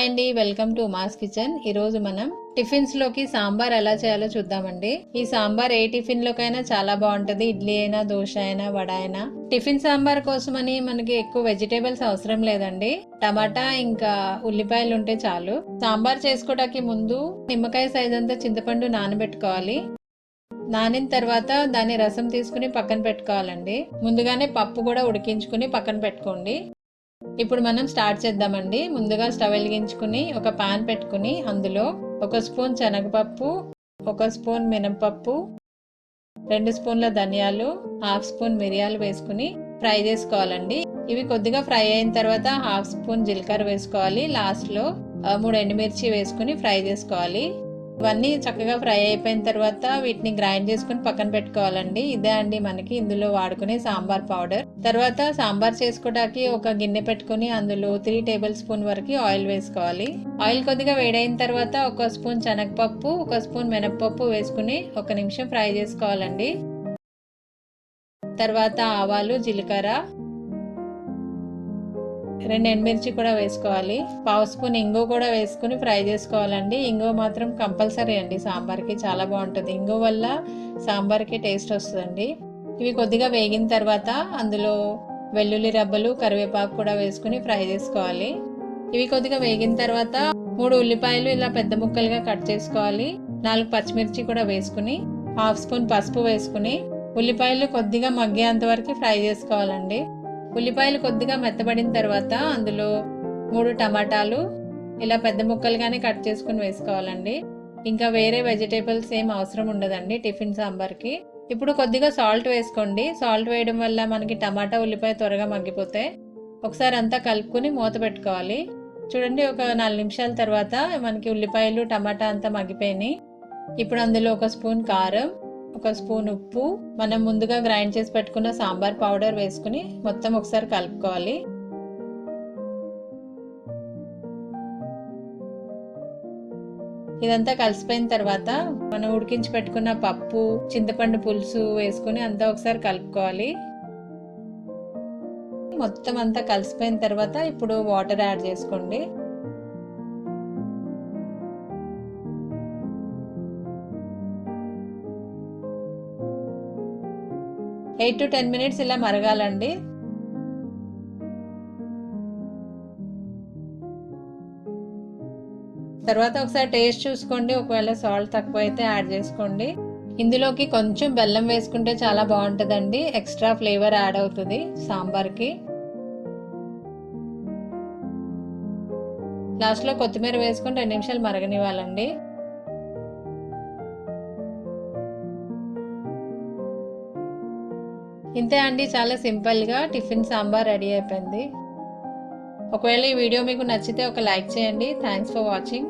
Hi అండి welcome to mass kitchen. ఈ రోజు మనం టిఫిన్స్లోకి సాంబార్ ఎలా చేయాలో చూద్దామండి. ఈ సాంబార్ ఏ టిఫిన్ లోకైనా చాలా బాగుంటది. ఇడ్లీ అయినా దోశ అయినా వడ అయినా. టిఫిన్ సాంబార్ కోసమని మనకి ఎక్కువ వెజిటేబుల్స్ అవసరం లేదండి. టమాటా ఇంకా ఉల్లిపాయలు ఉంటే చాలు. సాంబార్ చేసుకోవడానికి ముందు నిమ్మకాయ సైజ్ అంతా చింతపండు నానబెట్టుకోవాలి. నానిన తర్వాత దాని రసం తీసుకుని పక్కన పెట్టుకోవాలండి. ముందుగానే పప్పు కూడా ఉడికించుకుని పక్కన పెట్టుకోండి. ఇప్పుడు మనం స్టార్ట్ చేద్దామండి. ముందుగా స్టవ్ వెలిగించుకుని ఒక పాన్ పెట్టుకుని అందులో ఒక స్పూన్ శనగపప్పు ఒక స్పూన్ మినపప్పు రెండు స్పూన్ల ధనియాలు హాఫ్ స్పూన్ మిరియాలు వేసుకుని ఫ్రై చేసుకోవాలండి. ఇవి కొద్దిగా ఫ్రై అయిన తర్వాత హాఫ్ స్పూన్ జీలకర్ర వేసుకోవాలి. లాస్ట్లో మూడు ఎండుమిర్చి వేసుకుని ఫ్రై చేసుకోవాలి. ఇవన్నీ చక్కగా ఫ్రై అయిపోయిన తర్వాత వీటిని గ్రైండ్ చేసుకుని పక్కన పెట్టుకోవాలండి. ఇదే అండి మనకి ఇందులో వాడుకునే సాంబార్ పౌడర్. తర్వాత సాంబార్ చేసుకోవడానికి ఒక గిన్నె పెట్టుకుని అందులో త్రీ టేబుల్ స్పూన్ వరకు ఆయిల్ వేసుకోవాలి. ఆయిల్ కొద్దిగా వేడైన తర్వాత ఒక స్పూన్ శనగపప్పు ఒక స్పూన్ మినపప్పు వేసుకుని ఒక నిమిషం ఫ్రై చేసుకోవాలండి. తర్వాత ఆవాలు జీలకర్ర రెండు ఎండుమిర్చి కూడా వేసుకోవాలి. పావు స్పూన్ ఇంగు కూడా వేసుకుని ఫ్రై చేసుకోవాలండి. ఇంగు మాత్రం కంపల్సరీ అండి. సాంబార్కి చాలా బాగుంటుంది. ఇంగు వల్ల సాంబార్కి టేస్ట్ వస్తుందండి. ఇవి కొద్దిగా వేగిన తర్వాత అందులో వెల్లుల్లి రబ్బలు కరివేపాకు కూడా వేసుకుని ఫ్రై చేసుకోవాలి. ఇవి కొద్దిగా వేగిన తర్వాత మూడు ఉల్లిపాయలు ఇలా పెద్ద ముక్కలుగా కట్ చేసుకోవాలి. నాలుగు పచ్చిమిర్చి కూడా వేసుకుని హాఫ్ స్పూన్ పసుపు వేసుకుని ఉల్లిపాయలు కొద్దిగా మగ్గేంత వరకు ఫ్రై చేసుకోవాలండి. ఉల్లిపాయలు కొద్దిగా మెత్తబడిన తర్వాత అందులో మూడు టమాటాలు ఇలా పెద్ద ముక్కలుగానే కట్ చేసుకుని వేసుకోవాలండి. ఇంకా వేరే వెజిటేబుల్స్ ఏం అవసరం ఉండదండి టిఫిన్ సాంబార్కి. ఇప్పుడు కొద్దిగా సాల్ట్ వేసుకోండి. సాల్ట్ వేయడం వల్ల మనకి టమాటా ఉల్లిపాయ త్వరగా మగ్గిపోతాయి. ఒకసారి అంతా కలుపుకుని మూత పెట్టుకోవాలి. చూడండి ఒక నాలుగు నిమిషాల తర్వాత మనకి ఉల్లిపాయలు టమాటా అంతా మగ్గిపోయినాయి. ఇప్పుడు అందులో ఒక స్పూన్ కారం ఒక స్పూన్ ఉప్పు మనం ముందుగా గ్రైండ్ చేసి పెట్టుకున్న సాంబార్ పౌడర్ వేసుకుని మొత్తం ఒకసారి కలుపుకోవాలి. ఇదంతా కలిసిపోయిన తర్వాత మనం ఉడికించి పెట్టుకున్న పప్పు చింతపండు పులుసు వేసుకుని అంతా ఒకసారి కలుపుకోవాలి. మొత్తం అంతా కలిసిపోయిన తర్వాత ఇప్పుడు వాటర్ యాడ్ చేసుకోండి. ఎయిట్ టు టెన్ మినిట్స్ ఇలా మరగాలండి. తర్వాత ఒకసారి టేస్ట్ చూసుకోండి. ఒకవేళ సాల్ట్ తక్కువ అయితే యాడ్ చేసుకోండి. ఇందులోకి కొంచెం బెల్లం వేసుకుంటే చాలా బాగుంటుందండి. ఎక్స్ట్రా ఫ్లేవర్ యాడ్ అవుతుంది సాంబార్కి. లాస్ట్లో కొత్తిమీర వేసుకొని రెండు నిమిషాలు మరగనివ్వాలండి. ఇంతే అండి చాలా సింపుల్గా టిఫిన్ సాంబార్ రెడీ అయిపోయింది. ఒకవేళ ఈ వీడియో మీకు నచ్చితే ఒక లైక్ చేయండి. Thanks for watching